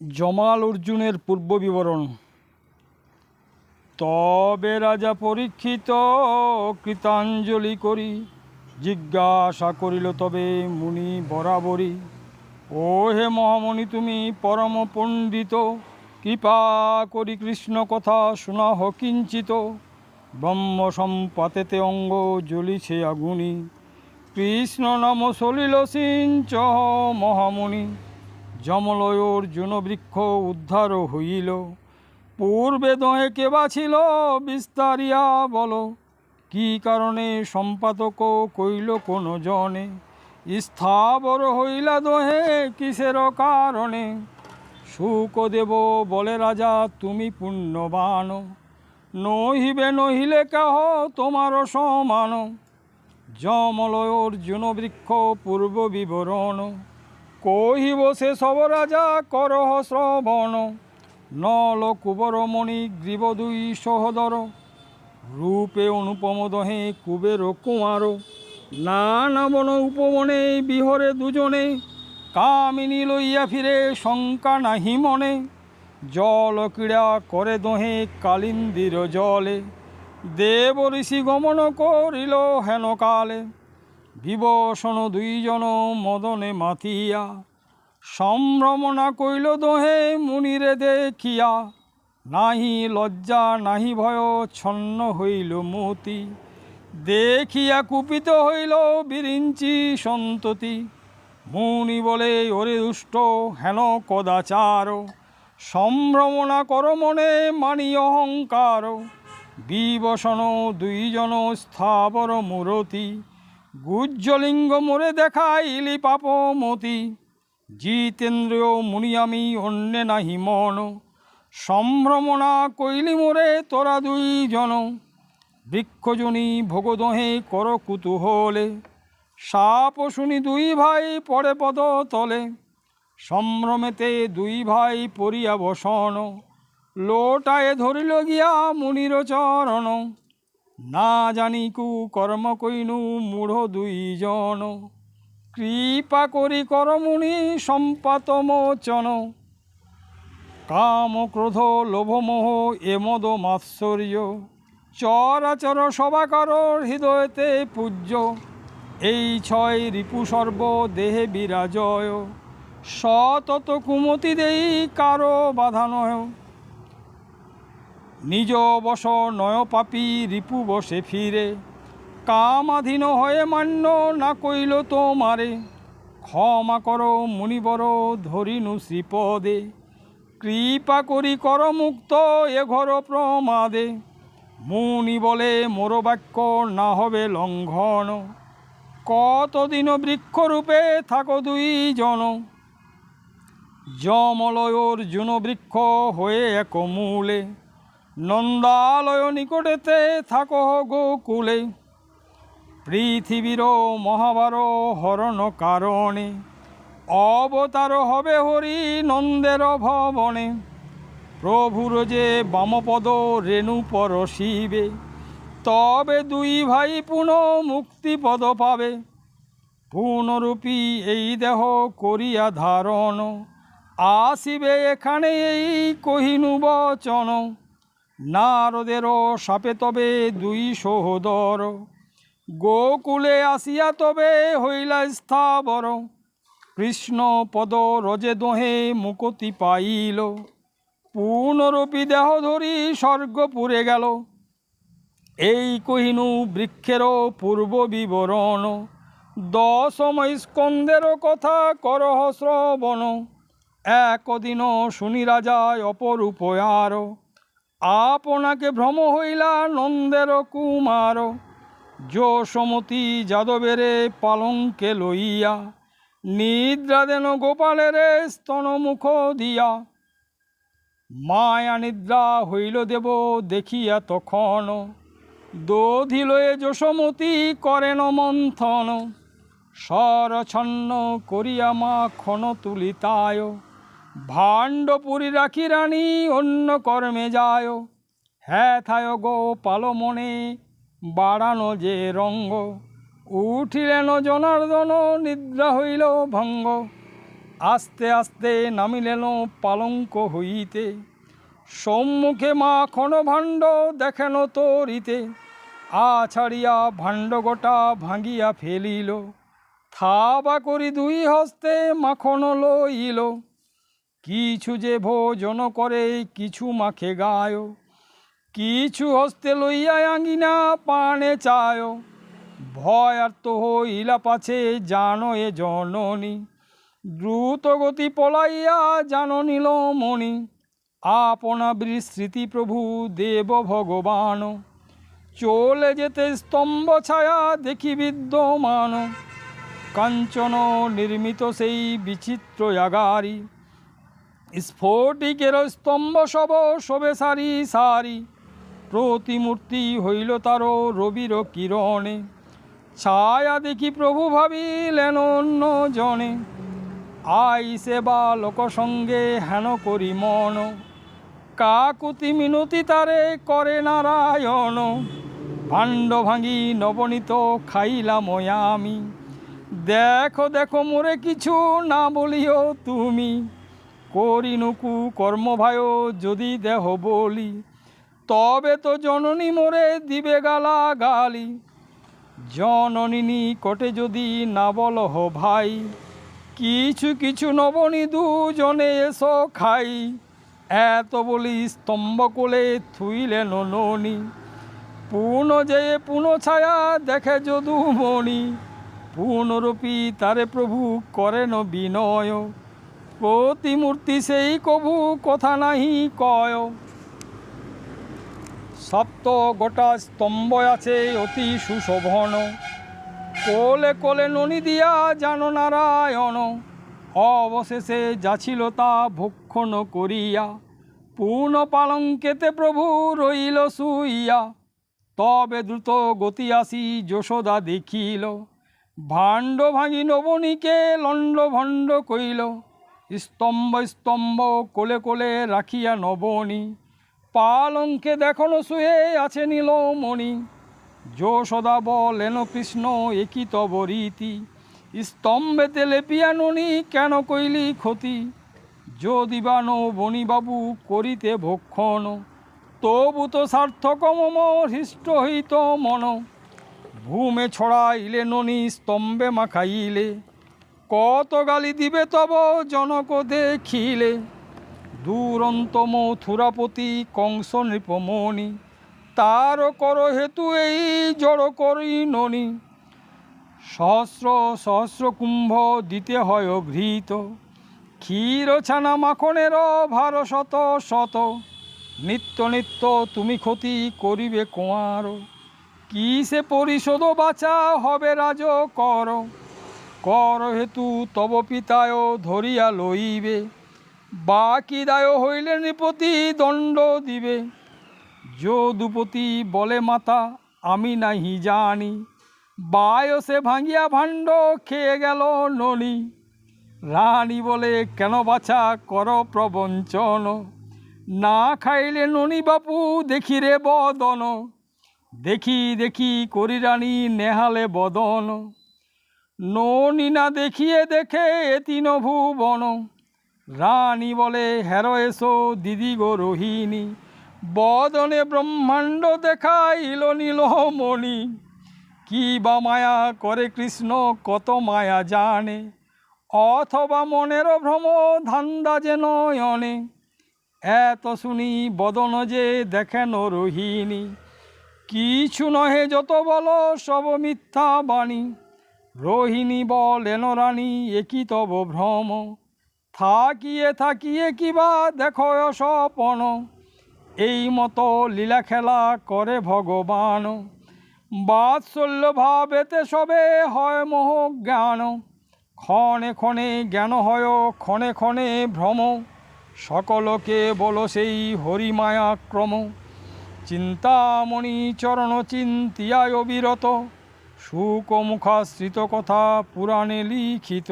জমাল অর্জুনের পূর্ব বিবরণ। তবে রাজা পরীক্ষিত, কৃতাঞ্জলি করি, জিজ্ঞাসা করিল, তবে মুনি বরাবরই? ও হে মহামণি, তুমি পরম পণ্ডিত, কৃপা করি কৃষ্ণ কথা শোনাহ কিঞ্চিত। ব্রহ্ম সম্পাতেতে অঙ্গ জ্বলিছে আগুনি। কৃষ্ণ নাম সলিল সিঞ্চ মহামুনি যমলয় অর্জুন বৃক্ষ উদ্ধার হইল। পূর্বে দহে কেবা ছিল, বিস্তারিয়া বলো। কি কারণে সম্পাদক কইল কোন জনে? স্থাবর হইলা দহে কিসের কারণে? সুকদেব বলে, রাজা, তুমি পুণ্যবান। নহিবে, নহিলে কেহ তোমার সমান? যমলয় অর্জুন বৃক্ষ পূর্ব বিবরণ। কহিব সে সব রাজা, করহ শ্রবণ। নল কুবরমণি গ্রীব দুই সহদর। রূপে অনুপম দহে কুবের কুমার। নানা বন উপবনে বিহরে দুজনে। কামিনী লইয়া ফিরে শঙ্কা নাহি মনে। জল ক্রীড়া করে দহে কালিন্দির জলে। দেব ঋষি গমন করিল হেন কালে। বিবসন দুইজন মদনে মাতিয়া। সম্ভ্রমণা কইল দোহে মুনিরে দেখিয়া, নাহি লজ্জা, নাহি ভয়, ছন্ন হইল মতি। দেখিয়া কুপিত হইল বিরিঞ্চি সন্ততি। মুনি বলে, ওরে দুষ্ট, হেন কদাচার? সম্ভ্রমণা কর মনে, মানি অহংকার? বিবসন দুইজন স্থাবর মূরতি। গুজ্জলিঙ্গ মোরে দেখাইলি পাপমতি। জিতেন্দ্রিয় মুনি আমি অন্যে নাহি মন। সম্ভ্রমণা কইলি মোরে তোরা দুই জন বৃক্ষজনী ভোগদহে কর কুতূহলে। সাপ শুনি দুই ভাই পড়ে পদ তলে। সম্ভ্রমেতে দুই ভাই পরিয়া বসন। লোটায় ধরিল গিয়া মুনির চরণ। না জানি কু কর্ম কইনু মূঢ় দুইজন। কৃপা করি করমুনি সম্পাত মোচন। কাম ক্রোধ লোভমোহ এমদ মাৎসর্য। চরাচর সবাকার হৃদয়তে পূজ্য। এই ছয় রিপু সর্ব দেহে বিরাজয়। সতত কুমতি দেই কারও বাধা নয়। নিজ বস নয় পাপি রিপু বসে ফিরে। কামাধীন হয়ে মান্য না কইল তোমারে। ক্ষমা করো মুনিবর, ধরিনু শ্রীপদে। কৃপা করি কর মুক্ত এ ঘর প্রমাদে। মুনি বলে, মোর বাক্য না হবে লঙ্ঘন। কতদিন বৃক্ষরূপে থাকো দুইজন। যমলয় অর্জুন বৃক্ষ হয়ে এক মূলে। নন্দালয় নিকটেতে থাকো গোকুলে পৃথিবীর মহাভার হরণ কারণে, অবতার হবে হরি নন্দের ভবনে। প্রভুর যে বামপদ রেণু পর শিবে তবে দুই ভাই পুনঃ মুক্তিপদ পাবে। পুনরূপী এই দেহ করিয়া ধারণ, আসিবে এখানে এই কহিনু বচন। নারদেরও সাপে তবে দুই সহোদর। গোকুলে আসিয়া তবে হইলা স্থাবর। কৃষ্ণ পদ রজে দোহে মুকতি পাইল। পুনরূপী দেহ ধরি স্বর্গপুরে গেল। এই কহিনু বৃক্ষেরও পূর্ব বিবরণ। দশময় স্কন্দেরও কথা করহ শ্রবণ। একদিন শুনি রাজায় অপরূপ আর আপনাকে ভ্রম হইলা নন্দের কুমার। যশমতি যাদবেরে পালঙ্কে লইয়া, নিদ্রা দেন গোপালের স্তন মুখ দিয়া। মায়া নিদ্রা হইল দেব দেখিয়া তখন। দোধিল এ যশমতি করেন মন্থন। স্বরছন্ন করিয়া মা ক্ষণ তুলিতায়। ভাণ্ডপুরী রাখি রানী, অন্য কর্মে যায়। হ্যাঁ থায় গো পালো মনে বাড়ানো যে রঙ্গ। উঠিলেন জনার্দন, নিদ্রা হইল ভঙ্গ। আস্তে আস্তে নামিলেন পালঙ্ক হইতে। সম্মুখে মা ভাণ্ড দেখেন তরিতে। আ ছাড়িয়া ভাণ্ড গোটা ভাঙিয়া ফেলিল। থাবা করি দুই হস্তে মাখন লইল। কিছু যে ভোজন করে, কিছু মাখে গায়। কিছু হস্তে লইয়া আঙ্গিনা পানে চায়। ভয় আর তো হইলা পাছে, জানো এ জননী। দ্রুত গতি পলাইয়া জানো নিল মণি। আপনা বিস্মৃতি প্রভু, দেব ভগবান। চলে যেতে স্তম্ভ ছায়া, দেখি বিদ্যমান। কাঞ্চন নির্মিত সেই বিচিত্র আগারি। স্ফটিকের স্তম্ভ সব শোভে সারি সারি। প্রতিমূর্তি হইল তার রবির কিরণে। ছায়া দেখি প্রভু ভাবিলেন অন্য জনে। আইসে বা লোক সঙ্গে হেন করি মন। কাকুতি মিনতি তারে করে নারায়ণ। ভাণ্ড ভাঙি নবনীত খাইলাম আমি। দেখো দেখো মোরে কিছু না বলিও তুমি। করিনুকু কর্মভায় যদি দেহ বলি, তবে তো জননী মোরে দিবে গালা গালি জননী নিকটে যদি না বলহ ভাই, কিছু কিছু নবনী দুজনে এসো খাই। এত বলি স্তম্ভ কোলে থুইলেন ননি পুন যে পুন ছায়া দেখে যদু মণি পুনরূপী তারে প্রভু করেন বিনয়। প্রতিমূর্তি সেই কভু কথা নাহি কয়। সপ্ত গোটা স্তম্ভ আছে অতি সুশোভন। কোলে কোলে ননি দিয়া জানো নারায়ণ। অবশেষে যাছিল তা ভক্ষণ করিয়া, পূর্ণ পালঙ্কেতে প্রভু রইল শুইয়া। তবে দ্রুত গতি আসি যশোদা দেখিল। ভাণ্ড ভাঙি নবনীকে লণ্ড ভণ্ড কইল স্তম্ভ স্তম্ভ, কোলে কোলে রাখিয়া নবনী। পালঙ্কে দেখনো শুয়ে আছে নীলমণি। যশোদা বলেন, কৃষ্ণ একই তব রীতি? স্তম্ভেতে লেপিয়া ননি, কেন কইলি ক্ষতি? যদি বা বণিবাবু করিতে ভক্ষণ, তবু তো সার্থক মম হৃষ্ট হইত মন। ভূমে ছড়াইলে ননি, স্তম্ভে মাখাইলে কত গালি দিবে তব জনক দেখিলে। দুরন্ত মথুরাপতি কংস নৃপমণি তার কর হেতু এই জড় করি ননি। সহস্র সহস্র কুম্ভ দিতে হয় ঘৃত ক্ষীর ছানা মাখনের ভার শত শত। নিত্য নিত্য তুমি ক্ষতি করিবে কোয়ার কি সে পরিশোধ বাঁচা হবে রাজ কর কর হেতু তব পিতায় ধরিয়া লইবে। বাকি দায় হইলে নৃপতি দণ্ড দিবে। যদুপতি বলে মাতা, আমি নাহি জানি। বায়সে ভাঙিয়া ভাণ্ড খেয়ে গেল ননি রানী বলে, কেন বাছা কর প্রবঞ্চন? না খাইলে ননি বাপু দেখি রে বদন। দেখি দেখি করি রানী, নেহালে বদন। ননি দেখিয়ে দেখে তিন ভুবন রানী বলে হের এসো দিদি গো রোহিণী। বদনে ব্রহ্মাণ্ড দেখাইল নীলমণি। কি বা মায়া করে কৃষ্ণ, কত মায়া জানে। অথবা মনের ভ্রম ধান্দা যে নয়নে। এত শুনি বদন যে দেখেন রোহিণী। কিছু নহে যত বল, সব মিথ্যা বাণী। রোহিণী বলেন রানী একই তব ভ্রম? থাকিয়ে থাকিয়ে কিবা দেখো স্বপন? এই মতো লীলা খেলা করে ভগবান। বাৎসল্য ভাবেতে সবে হয় মোহ জ্ঞান। ক্ষণে ক্ষণে জ্ঞান হয় ক্ষণে ক্ষণে ভ্রম। সকলকে বলো সেই হরিমায়াক্রম। চিন্তামণি চরণ চিন্তিয়ায় বিরত। সুকমুখাশ্রিত কথা পুরাণে লিখিত।